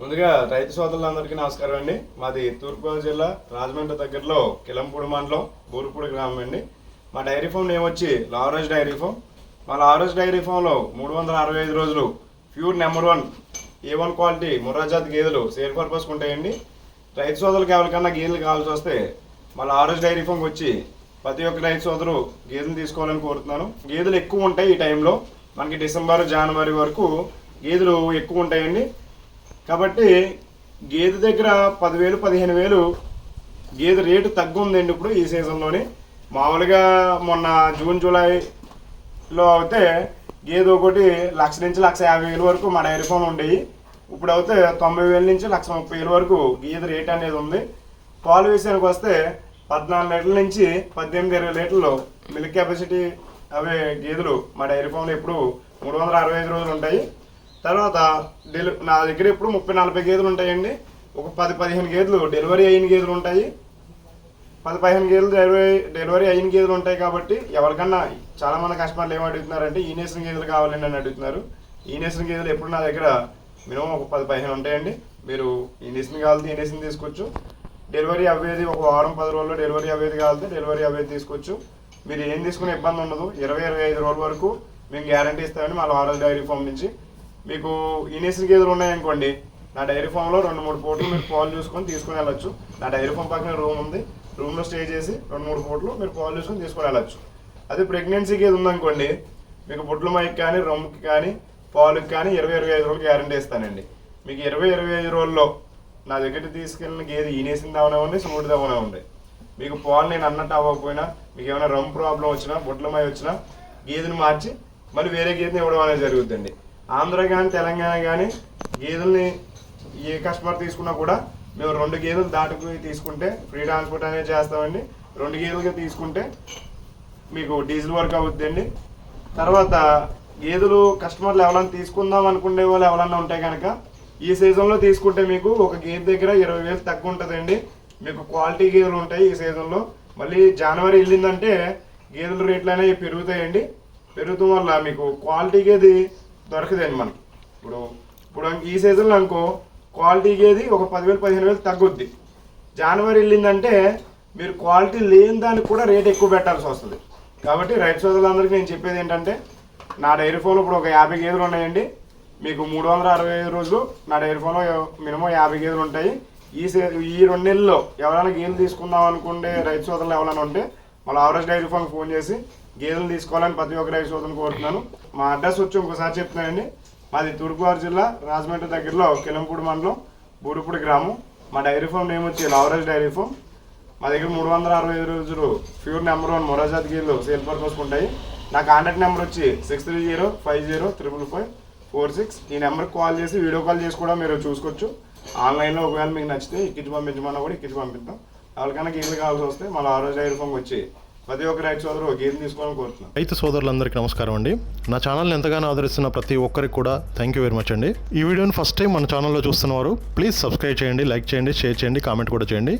ముందుగా రైతు సోదరులందరికీ నమస్కారం అండి. మాది తూర్పుగోదావరి జిల్లా రాజమండ్రి దగ్గరలో కిలంపూడి మండలం బూరుపూడి గ్రామం అండి. మా డైరీ ఫామ్ నేమ్ వచ్చి లారోజ్ డైరీ ఫామ్. మా లారోజ్ డైరీ ఫామ్లో మూడు వందల అరవై ఐదు రోజులు pure number one A one quality ముర్రాజాతి గేదెలు సేల్ పర్పస్కి ఉంటాయండి. రైతు సోదరులకు ఎవరికన్నా గేదెలు కావాల్సి వస్తే మా ఆరోజు డైరీ ఫామ్కి వచ్చి ప్రతి ఒక్క రైతు సోదరు గేదెలు తీసుకోవాలని కోరుతున్నాను. గేదెలు ఎక్కువ ఉంటాయి ఈ టైంలో. మనకి డిసెంబర్ జనవరి వరకు గేదెలు ఎక్కువ ఉంటాయండి. కాబట్టి గేదె దగ్గర పదివేలు పదిహేను వేలు గేదె రేటు తగ్గుందండి ఇప్పుడు ఈ సీజన్లోని. మామూలుగా మొన్న జూన్ జూలైలో అయితే గేదె ఒకటి లక్ష నుంచి లక్ష యాభై వేలు వరకు మా డైరీ ఫోన్ ఉండేవి ఇప్పుడు అయితే తొంభై వేల నుంచి లక్ష ముప్పై వేల వరకు గేదె రేట్ అనేది ఉంది. పాలు విషయానికి వస్తే పద్నాలుగు లీటర్ల నుంచి పద్దెనిమిది ఇరవై లీటర్లు మిల్క్ కెపాసిటీ అవే గేదెలు మా డైరీ ఫామ్లో ఇప్పుడు మూడు వందల అరవై ఐదు రోజులు ఉంటాయి. తర్వాత డెలి నా దగ్గర ఇప్పుడు ముప్పై నలభై గేదెలు ఉంటాయండి. ఒక పది పదిహేను గేదెలు డెలివరీ అయిన గేదెలు ఉంటాయి. పది పదిహేను గేదెలు డెలివరీ డెలివరీ అయిన గేదెలు ఉంటాయి కాబట్టి ఎవరికన్నా చాలామంది కస్టమర్లు ఏమి అడుగుతున్నారంటే ఈ గేదెలు కావాలండి అని అడుగుతున్నారు. ఈ గేదెలు ఎప్పుడు నా దగ్గర? మినిమం ఒక పది పదిహేను ఉంటాయండి. మీరు ఈ కావాలి ఈనేసిన ఈ తీసుకోవచ్చు. డెలివరీ అవ్వేది ఒక వారం పది రోజుల్లో డెలివరీ అవ్వేది కావాలంటే డెలివరీ అవ్వేది తీసుకోవచ్చు. మీరు ఏం తీసుకునే ఇబ్బంది ఉండదు. ఇరవై ఇరవై ఐదు రోజుల వరకు మేము గ్యారంటీ ఇస్తామండి మా లారల్ డైరీ ఫామ్ నుంచి. మీకు ఇనేసిన గేదెలు ఉన్నాయనుకోండి నా డైరీ ఫామ్లో రెండు మూడు పూటలు మీరు పాలు చూసుకొని తీసుకుని వెళ్ళచ్చు. నా డైరీ ఫామ్ పక్కన రూమ్ ఉంది రూమ్లో స్టే చేసి రెండు మూడు పూటలు మీరు పాలు చూసుకొని తీసుకొని వెళ్ళొచ్చు. అదే ప్రెగ్నెన్సీ గేదె ఉందనుకోండి మీకు బుట్ల మైకి కానీ రొమ్ముకి కానీ పాలుకి కానీ ఇరవై ఇరవై ఐదు రోజులు గ్యారంటీ ఇస్తానండి. మీకు ఇరవై ఇరవై ఐదు రోజుల్లో నా దగ్గర తీసుకెళ్ళిన గేదె ఈనేసింది అవనివ్వండి సముద్రది ఉంది. మీకు పాలు నేను అన్నట్టు అవ్వకపోయినా మీకు ఏమైనా రమ్ ప్రాబ్లం వచ్చినా బుడ్లమై వచ్చినా గేదెని మార్చి మళ్ళీ వేరే గేదెని ఇవ్వడం అనేది జరుగుతుంది ఆంధ్ర కానీ తెలంగాణ కానీ గేదెల్ని ఏ కస్టమర్ తీసుకున్నా కూడా మేము రెండు గేదెలు దాటుకుని తీసుకుంటే ఫ్రీ ట్రాన్స్పోర్ట్ అనేది చేస్తామండి. రెండు గేదెలుగా తీసుకుంటే మీకు డీజిల్ వర్క్ అవుద్దండి. తర్వాత గేదెలు కస్టమర్లు ఎవరైనా తీసుకుందాం అనుకునే వాళ్ళు ఎవరన్నా ఉంటే కనుక ఈ సీజన్లో తీసుకుంటే మీకు ఒక గేదె దగ్గర ఇరవై వేలు తక్కువ ఉంటుందండి. మీకు క్వాలిటీ గేదెలు ఉంటాయి ఈ సీజన్లో. మళ్ళీ జనవరి వెళ్ళిందంటే గేదెల రేట్లు అనేవి పెరుగుతాయండి. పెరుగుతాం వల్ల మీకు క్వాలిటీ గేది దొరకదండి మనకి. ఇప్పుడు ఇప్పుడు ఈ సీజన్లో అనుకో క్వాలిటీ గేది ఒక పదివేలు పదిహేను వేలు తగ్గుద్ది. జనవరి వెళ్ళిందంటే మీరు క్వాలిటీ లేని దానికి కూడా రేట్ ఎక్కువ పెట్టాల్సి వస్తుంది. కాబట్టి రైతు సోదరులందరికీ నేను చెప్పేది ఏంటంటే నా డైరీ ఫోన్లో ఇప్పుడు ఒక యాభై గేదెలు ఉన్నాయండి. మీకు మూడు వందల అరవై ఐదు రోజులు నా డైరీ ఫోన్లో మినిమం యాభై గేదెలు ఉంటాయి. ఈ సే ఈ రెండు నెలల్లో ఎవరైనా గేదెలు తీసుకుందాం అనుకుంటే రైతు సోదరులు ఎవరైనా ఉంటే మళ్ళీ ఆవరేజ్ డైరీ ఫామ్ ఫోన్ చేసి గేదెలు తీసుకోవాలని ప్రతి ఒక్క రైతు సోదరుని కోరుతున్నాను. మా అడ్రస్ వచ్చి ఇంకోసారి చెప్తున్నానండి. మాది తూర్పుగోదావరి జిల్లా రాజమండ్రి దగ్గరలో కిలంపూడి మండలం బూరుపూడి గ్రామం. మా డైరీ ఫామ్ నేమ్ వచ్చి లావరేజ్ డైరీ ఫామ్. మా దగ్గర మూడు వందల అరవై ఐదు రోజులు ప్యూర్ నెంబర్ వన్ మొరాజాత్ గీళ్ళు సేల్ పర్పస్ ఉంటాయి. నా కాంటాక్ట్ నెంబర్ వచ్చి six three zero five zero triple five four six. ఈ నెంబర్కి కాల్ చేసి వీడియో కాల్ చేసి కూడా మీరు చూసుకోవచ్చు. ఆన్లైన్లో ఒకవేళ మీకు నచ్చితే ఎక్కించి పంపించమన్నా కూడా ఎక్కించి పంపిద్దాం. ఎవరికైనా గేదెలు కావాల్సి వస్తే మన ఆరోజు డైరీ ఫామ్కి వచ్చి ప్రతి ఒక్క రైతు సోదరు ఒక గేదె తీసుకోవాలని కోరుతున్నాను రైతు సోదరులందరికీ నమస్కారం అండి. నా ఛానల్ని ఎంతగానో ఆదరిస్తున్న ప్రతి ఒక్కరికి కూడా థ్యాంక్ యూ వెరీ మచ్ అండి. ఈ వీడియోని ఫస్ట్ టైం మన ఛానల్లో చూస్తున్నవారు ప్లీజ్ సబ్స్క్రైబ్ చేయండి లైక్ చేయండి షేర్ చేయండి కామెంట్ కూడా చేయండి.